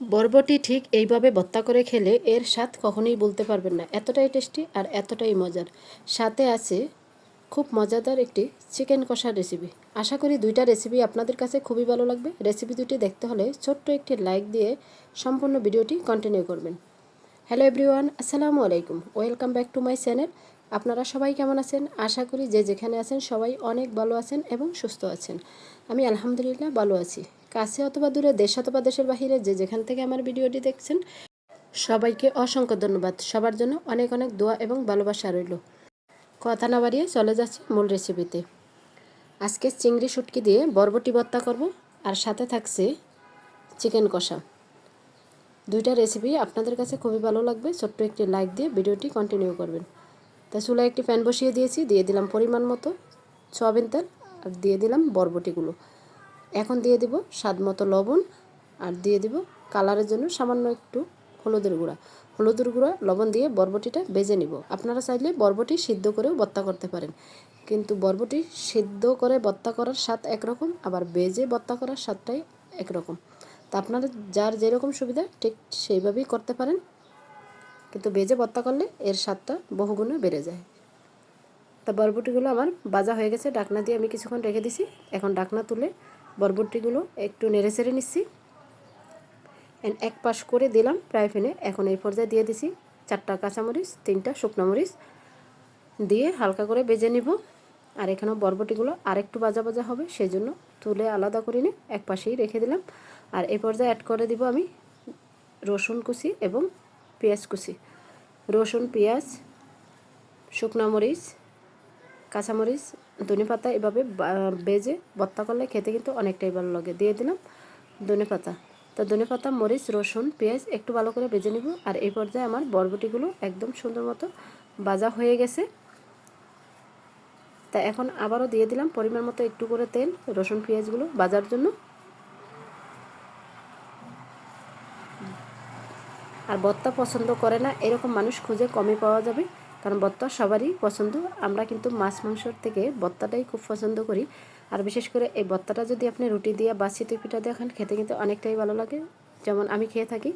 বরবটি ঠিক এইভাবে ভর্তা করে খেলে এর স্বাদ কখনোই বলতে পারবেন না। এতটাই টেস্টি আর এতটাই মজার। সাথে আছে খুব মজাদার একটি চিকেন কষার রেসিপি আশা করি দুইটা রেসিপি আপনাদের কাছে খুবই ভালো লাগবে। রেসিপি দুটি দেখতে হলে ছোট্ট একটি লাইক দিয়ে সম্পূর্ণ ভিডিওটি কন্টিনিউ করবেন। হ্যালো এভরিওয়ান আসসালামু আলাইকুম। Welcome back to my channel আপনারা সবাই কেমন আছেন? আশা করি যে যেখানে আছেন সবাই অনেক ভালো আছেন এবং সুস্থ আছেন। আমি আলহামদুলিল্লাহ ভালো আছি। কাছে অথবা দূরে, দেশ অথবা দেশের বাহিরে, যে যেখান থেকে আমার ভিডিওটি দেখছেন, সবাইকে অসংখ্য ধন্যবাদ। সবার জন্য অনেক অনেক দোয়া এবং ভালোবাসা রইল। কথা না বাড়িয়ে চলে যাচ্ছি মূল রেসিপিতে আজকে চিংড়ি শুটকি দিয়ে বরবটি ভর্তা করব, আর সাথে থাকছে চিকেন কষা। দুইটা রেসিপি আপনাদের কাছে খুবই ভালো লাগবে, ছোট্ট একটি লাইক দিয়ে ভিডিওটি কন্টিনিউ করবেন। তা চুলায় একটি প্যান বসিয়ে দিয়েছি, দিয়ে দিলাম পরিমাণ মতো সয়াবিন তেল, আর দিয়ে দিলাম বরবটিগুলো। এখন দিয়ে দিব স্বাদ মতো লবণ আর দিয়ে দিব কালারের জন্য সামান্য একটু হলুদের গুঁড়া। হলুদের গুঁড়া, লবণ দিয়ে বরবটিটা বেজে নিব। আপনারা চাইলে বরবটি সিদ্ধ করেও বত্তা করতে পারেন। কিন্তু বরবটি সিদ্ধ করে বত্তা করার স্বাদ একরকম, আবার বেজে বত্তা করার স্বাদটাই একরকম। তা আপনারা যার যেরকম সুবিধা ঠিক সেইভাবেই করতে পারেন। কিন্তু বেজে বত্তা করলে এর স্বাদটা বহুগুণে বেড়ে যায়। তা বরবটিগুলো আমার বাজা হয়ে গেছে, ডাকনা দিয়ে আমি কিছুক্ষণ রেখে দিছি। এখন ডাকনা তুলে বরবটিগুলো একটু নেড়ে চেড়ে নিচ্ছি। অ্যান্ড এক পাশ করে দিলাম ফ্রাই প্যানে। এখন এই পর্যায়ে দিয়ে দিছি চারটা কাঁচামরিচ, তিনটা শুকনো মরিচ। দিয়ে হালকা করে বেজে নিব। আর এখানেও বরবটিগুলো আরেকটু বাজা বাজা হবে সেই জন্য তুলে আলাদা করে নিয়ে এক পাশেই রেখে দিলাম। আর এই পর্যায়ে অ্যাড করে দিব আমি রসুন কুচি এবং পেঁয়াজ কুচি। রসুন, পেঁয়াজ, শুকনো মরিচ, কাঁচামরিচ ধনে পাতা এভাবে বেজে ভর্তা করলে খেতে কিন্তু অনেকটাই ভালো লাগে। দিয়ে দিলাম ধনে পাতা। তো ধনে পাতা, মরিচ, রসুন, পেঁয়াজ একটু ভালো করে বেজে নিব। আর এই পর্যায়ে আমার বরবটিগুলো একদম সুন্দর মতো ভাজা হয়ে গেছে। তা এখন আবারও দিয়ে দিলাম পরিমাণ মতো একটু করে তেল, রসুন, পেঁয়াজগুলো বাজার জন্য। আর বত্তা পছন্দ করে না, এরকম মানুষ খুঁজে কমে পাওয়া যাবে। কারণ বত্তা সবারই পছন্দ। আমরা কিন্তু মাছ মাংসর থেকে বত্তাটাই খুব পছন্দ করি। আর বিশেষ করে এই বত্তাটা যদি আপনি রুটি দিয়ে বা চিতই পিঠা দিয়ে খান, খেতে কিন্তু অনেকটাই ভালো লাগে। যেমন আমি খেয়ে থাকি।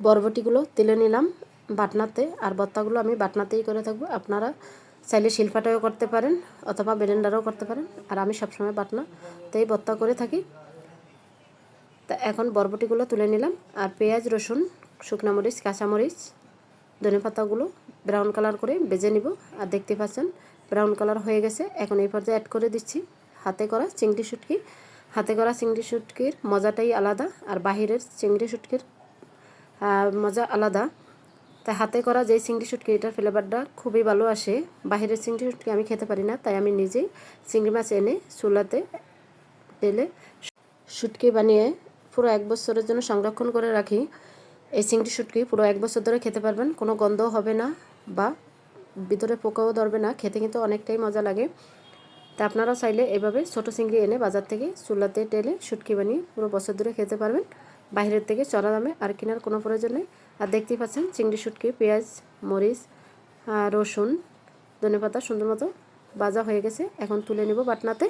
বরবটিগুলো তেলে নিলাম বাটনাতে, আর বত্তাগুলো আমি বাটনাতেই করে থাকব। আপনারা চাইলে শিলফাটাও করতে পারেন অথবা বেলেন্ডারও করতে পারেন। আর আমি সবসময় বাটনাতেই বত্তা করে থাকি। তা এখন বরবটিগুলো তুলে নিলাম। আর পেঁয়াজ, রসুন, শুকনো মরিচ, কাঁচামরিচ ধনে পাতাগুলো ব্রাউন কালার করে বেজে নিব। আর দেখতে পাচ্ছেন ব্রাউন কালার হয়ে গেছে। এখন এই পর্যায়ে অ্যাড করে দিচ্ছি হাতে করা চিংড়ি শুটকি। হাতে করা চিংড়ি শুটকির মজাটাই আলাদা আর বাহিরের চিংড়ি শুটকির মজা আলাদা। তাই হাতে করা যেই চিংড়ি শুটকি, এটার ফ্লেভারটা খুবই ভালো আসে। বাহিরের চিংড়ি শুটকি আমি খেতে পারি না, তাই আমি নিজেই চিংড়ি মাছ এনে চুলাতে তেলে শুটকি বানিয়ে পুরো এক বছরের জন্য সংরক্ষণ করে রাখি। এই চিংড়ি শুটকি পুরো এক বছর ধরে খেতে পারবেন, কোনো গন্ধ হবে না। বা ভিতরে পোকাও ধরবে না, খেতে কিন্তু অনেকটাই মজা লাগে। তা আপনারা চাইলে এভাবে ছোটো চিংড়ি এনে বাজার থেকে চুলাতে টেলে শুটকি বানিয়ে পুরো বছর ধরে খেতে পারবেন। বাইরের থেকে চড়া দামে আর কেনার কোনো প্রয়োজন নেই। আর দেখতেই পাচ্ছেন চিংড়ি শুটকি, পেঁয়াজ, মরিচ রসুন, ধনে পাতা সুন্দর মতো বাজা হয়ে গেছে। এখন তুলে নেব বাটনাতে।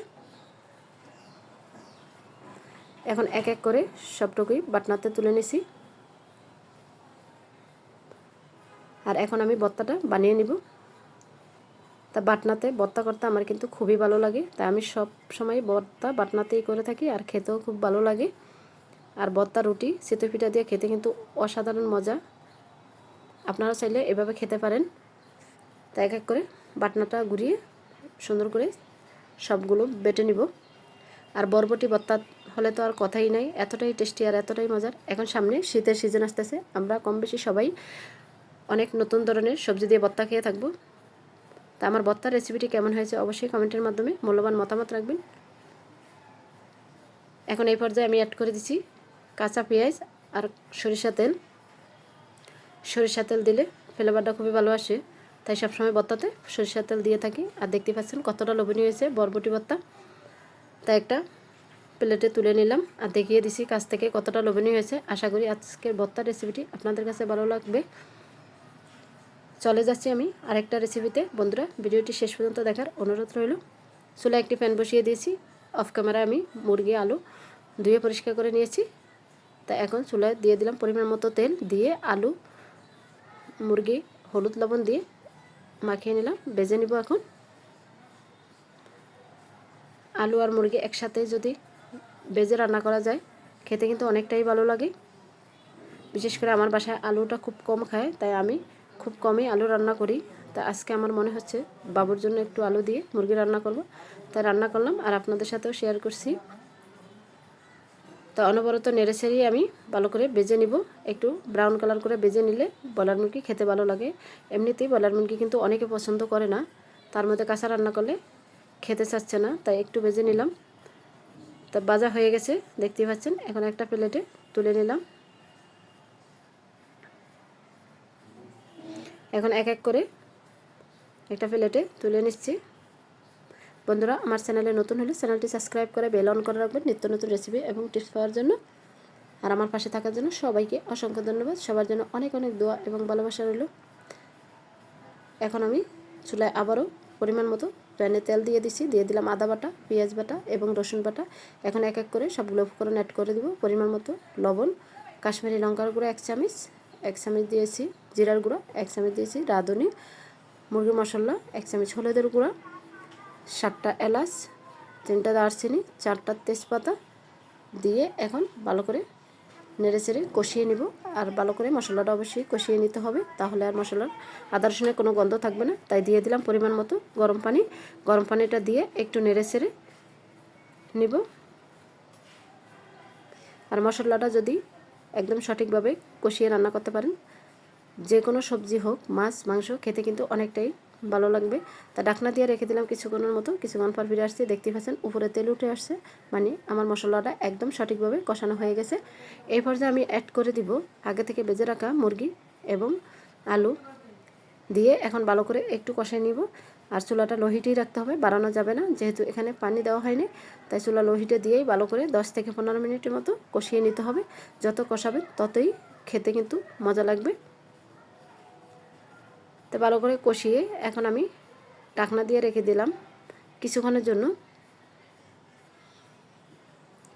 এখন এক এক করে সবটুকুই বাটনাতে তুলে নিছি আর এখন আমি বত্তাটা বানিয়ে নিব। তা বাটনাতে বত্তা করতে আমার কিন্তু খুবই ভালো লাগে। তাই আমি সব সময় বত্তা বাটনাতেই করে থাকি আর খেতেও খুব ভালো লাগে। আর বত্তা রুটি, সেতু পিঠা দিয়ে খেতে কিন্তু অসাধারণ মজা। আপনারা চাইলে এভাবে খেতে পারেন। তা এক এক করে বাটনাটা ঘুরিয়ে সুন্দর করে সবগুলো বেটে নিব। আর বরবটি বত্তা হলে তো আর কথাই নাই, এতটাই টেস্টি আর এতটাই মজার। এখন সামনে শীতের সিজন আসতেছে, আমরা কম বেশি সবাই অনেক নতুন ধরনের সবজি দিয়ে বত্তা খেয়ে থাকব। তা আমার বত্তার রেসিপিটি কেমন হয়েছে অবশ্যই কমেন্টের মাধ্যমে মূল্যবান মতামত রাখবেন। এখন এই পর্যায়ে আমি অ্যাড করে দিচ্ছি কাঁচা পেঁয়াজ আর সরিষা তেল। সরিষা তেল দিলে ফ্লেভারটা খুবই ভালো আসে, তাই সবসময় বত্তাতে সরিষা তেল দিয়ে থাকি। আর দেখতে পাচ্ছেন কতটা লোভনীয় হয়েছে বরবটি বত্তা তাই একটা প্লেটে তুলে নিলাম আর দেখিয়ে দিছি কাছ থেকে কতটা লোভনীয় হয়েছে। আশা করি আজকের বত্তার রেসিপিটি আপনাদের কাছে ভালো লাগবে। চলে যাচ্ছি আমি আরেকটা রেসিপিতে বন্ধুরা, ভিডিওটি শেষ পর্যন্ত দেখার অনুরোধ রইল। চুলা একটি প্যান বসিয়ে দিয়েছি। অফ ক্যামেরা আমি মুরগি, আলু ধুয়ে পরিষ্কার করে নিয়েছি। তা এখন চুলায় দিয়ে দিলাম পরিমাণ মতো তেল দিয়ে আলু, মুরগি, হলুদ লবণ দিয়ে মাখিয়ে নিলাম বেজে নিব এখন। আলু আর মুরগি একসাথে যদি বেজে রান্না করা যায়, খেতে কিন্তু অনেকটাই ভালো লাগে। বিশেষ করে আমার বাসায় আলুটা খুব কম খায়, তাই আমি খুব কমই আলু রান্না করি। তা আজকে আমার মনে হচ্ছে বাবুর জন্য একটু আলু দিয়ে মুরগি রান্না করব। তাই রান্না করলাম আর আপনাদের সাথেও শেয়ার করছি। তা অনবরত নেড়েছেড়েই আমি ভালো করে বেজে নিব। একটু ব্রাউন কালার করে বেজে নিলে বলার মুরগি খেতে ভালো লাগে। এমনিতেই বলার মুরগি কিন্তু অনেকে পছন্দ করে না। তার মধ্যে কাঁচা রান্না করলে খেতে চাচ্ছে না, তাই একটু বেজে নিলাম। তা বাজা হয়ে গেছে, দেখতেই পাচ্ছেন, এখন একটা প্লেটে তুলে নিলাম। এখন এক এক করে একটা প্লেটে তুলে নিচ্ছি। বন্ধুরা, আমার চ্যানেলে নতুন হলে চ্যানেলটি সাবস্ক্রাইব করে বেল অন করে রাখবেন নিত্য নতুন রেসিপি এবং টিপস পাওয়ার জন্য। আর আমার পাশে থাকার জন্য সবাইকে অসংখ্য ধন্যবাদ। সবার জন্য অনেক অনেক দোয়া এবং ভালোবাসা রইল। এখন আমি চুলায় আবারও পরিমাণ মতো প্যানে তেল দিয়ে দিছি। দিয়ে দিলাম আদা বাটা, পেঁয়াজ বাটা এবং রসুন বাটা। এখন এক এক করে সবগুলো উপকরণ অ্যাড করে দিব। পরিমাণ মতো লবণ, কাশ্মীরি লঙ্কার গুঁড়ো এক চামচ এক চামচ দিয়েছি। জিরার গুঁড়ো, এক চামচ দিয়েছি রাঁধুনি মুরগি মশলা, এক চামচ হলুদের গুঁড়া, সাতটা এলাচ, তিনটা দারচিনি, চারটা তেজপাতা দিয়ে এখন ভালো করে নেড়ে চেড়ে কষিয়ে নিব। আর ভালো করে মশলাটা অবশ্যই কষিয়ে নিতে হবে, তাহলে আর মশলার আদা, রসুনের কোনো গন্ধ থাকবে না। তাই দিয়ে দিলাম পরিমাণ মতো গরম পানি। গরম পানিটা দিয়ে একটু নেড়ে চেড়ে নিব। আর মশলাটা যদি একদম সঠিকভাবে কষিয়ে রান্না করতে পারেন যে কোনো সবজি হোক, মাছ, মাংস খেতে কিন্তু অনেকটাই ভালো লাগবে। তা ডাকনা দিয়ে রেখে দিলাম কিছুক্ষণের মতো, কিছুক্ষণ পর ফিরে আসছে। দেখতে পাচ্ছেন, উপরে তেল উঠে আসছে। মানে আমার মশলাটা একদম সঠিকভাবে কষানো হয়ে গেছে। এই পর্যায়ে আমি অ্যাড করে দিব আগে থেকে বেজে রাখা মুরগি এবং আলু দিয়ে এখন ভালো করে একটু কষাই নিব। আর চুলাটা লোহিটেই রাখতে হবে, বাড়ানো যাবে না, যেহেতু এখানে পানি দেওয়া হয়নি। তাই চুলা লোহিটে দিয়েই ভালো করে দশ থেকে পনেরো মিনিটের মতো কষিয়ে নিতে হবে। যত কষাবেন ততই খেতে কিন্তু মজা লাগবে। তো ভালো করে কষিয়ে এখন আমি টাকনা দিয়ে রেখে দিলাম কিছুক্ষণের জন্য।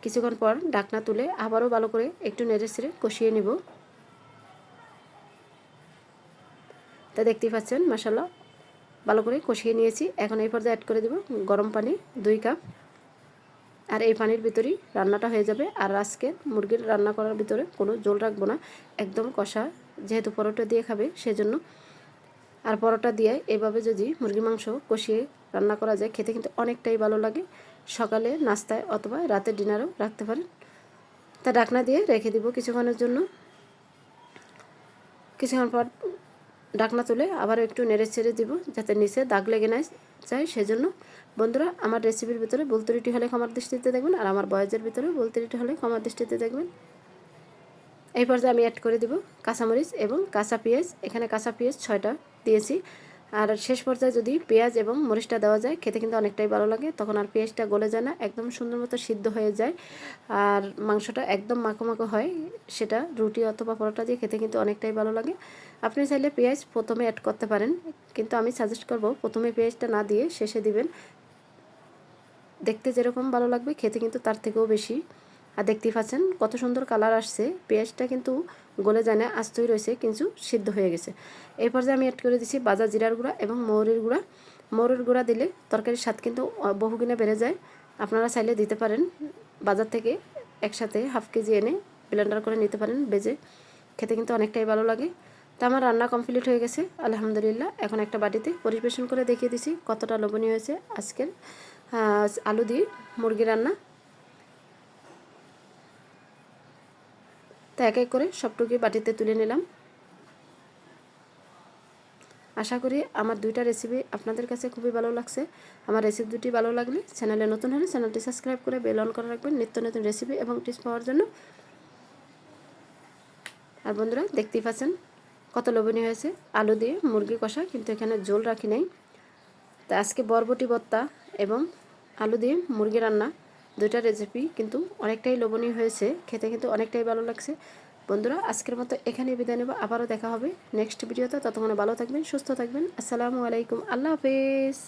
কিছুক্ষণ পর ডাকনা তুলে আবারও ভালো করে একটু নেড়ে ছেড়ে কষিয়ে নিব। তা দেখতেই পাচ্ছেন মশালা ভালো করে কষিয়ে নিয়েছি। এখন এই পর্যায়ে অ্যাড করে দেব গরম পানি দুই কাপ। আর এই পানির ভিতরেই রান্নাটা হয়ে যাবে। আর আজকে মুরগির রান্না করার ভিতরে কোনো জল রাখব না। একদম কষা, যেহেতু পরোটা দিয়ে খাবে, সেজন্য আর পরোটা দিয়ে এভাবে যদি মুরগি মাংস কষিয়ে রান্না করা যায়, খেতে কিন্তু অনেকটাই ভালো লাগে। সকালে নাস্তায় অথবা রাতের ডিনারও রাখতে পারেন। তা ডাকনা দিয়ে রেখে দিব কিছুক্ষণের জন্য। কিছুক্ষণ পর ডাকনা তুলে আবার একটু নেড়ে ছেড়ে দিব যাতে নিচে দাগ লেগে না যায়। সেজন্য বন্ধুরা, আমার রেসিপির ভিতরে বলতরিটি হলে ক্ষমার দৃষ্টিতে দেখবেন আর আমার বয়সের ভিতরে বলতরিটি হলে ক্ষমার দৃষ্টিতে দেখবেন। এই পর্যায়ে আমি অ্যাড করে দিব কাঁচামরিচ এবং কাঁচা পেঁয়াজ। এখানে কাঁচা পেঁয়াজ ছয়টা দিয়েছি। আর শেষ পর্যায়ে যদি পেঁয়াজ এবং মরিচটা দেওয়া যায়, খেতে কিন্তু অনেকটাই ভালো লাগে। তখন আর পেঁয়াজটা গলে যায় না, একদম সুন্দর মতো সিদ্ধ হয়ে যায়। আর মাংসটা একদম মাখো মাখো হয়, সেটা রুটি অথবা পরোটা দিয়ে খেতে কিন্তু অনেকটাই ভালো লাগে। আপনি চাইলে পেঁয়াজ প্রথমে অ্যাড করতে পারেন, কিন্তু আমি সাজেস্ট করব প্রথমে পেঁয়াজটা না দিয়ে শেষে দিবেন। দেখতে যেরকম ভালো লাগবে, খেতে কিন্তু তার থেকেও বেশি। আর দেখতেই পাচ্ছেন কত সুন্দর কালার আসছে। পেঁয়াজটা কিন্তু গলে যায় না, আস্তই রয়েছে, কিন্তু সিদ্ধ হয়ে গেছে। এই পর্যায়ে আমি অ্যাড করে দিচ্ছি বাজার জিরার গুঁড়া এবং মৌরির গুঁড়া। মৌরির গুঁড়া দিলে তরকারির স্বাদ কিন্তু বহুগুণে বেড়ে যায়। আপনারা চাইলে দিতে পারেন। বাজার থেকে একসাথে হাফ কেজি এনে ব্লেন্ডার করে নিতে পারেন বেজে খেতে কিন্তু অনেকটাই ভালো লাগে। তা আমার রান্না কমপ্লিট হয়ে গেছে, আলহামদুলিল্লাহ। এখন একটা বাটিতে পরিবেশন করে দেখিয়ে দিছি কতটা লোভনীয় হয়েছে আজকের আলু দিয়ে মুরগি রান্না। তো এক এক করে সবটুকুই বাটিতে তুলে নিলাম। আশা করি আমার দুইটা রেসিপি আপনাদের কাছে খুবই ভালো লাগছে। আমার রেসিপি দুটি ভালো লাগলে চ্যানেলে নতুন হলে চ্যানেলটি সাবস্ক্রাইব করে বেল অন করে রাখবেন নিত্য নতুন রেসিপি এবং টিপস পাওয়ার জন্য। আর বন্ধুরা, দেখতেই পাচ্ছেন কত লোভনীয় হয়েছে। আলু দিয়ে মুরগি কষা, কিন্তু এখানে জোল রাখি নাই। তা আজকে বরবটি বত্তা এবং আলু দিয়ে মুরগি রান্না। দুইটা রেসিপি কিন্তু অনেকটাই লোভনীয় হয়েছে। খেতে কিন্তু অনেকটাই ভালো লাগছে। বন্ধুরা, আজকের মতো এখানে বিদায় নেব। আবারও দেখা হবে নেক্সট ভিডিওতে। ততক্ষণে ভালো থাকবেন, সুস্থ থাকবেন। আসসালামু আলাইকুম। আল্লাহ হাফেজ।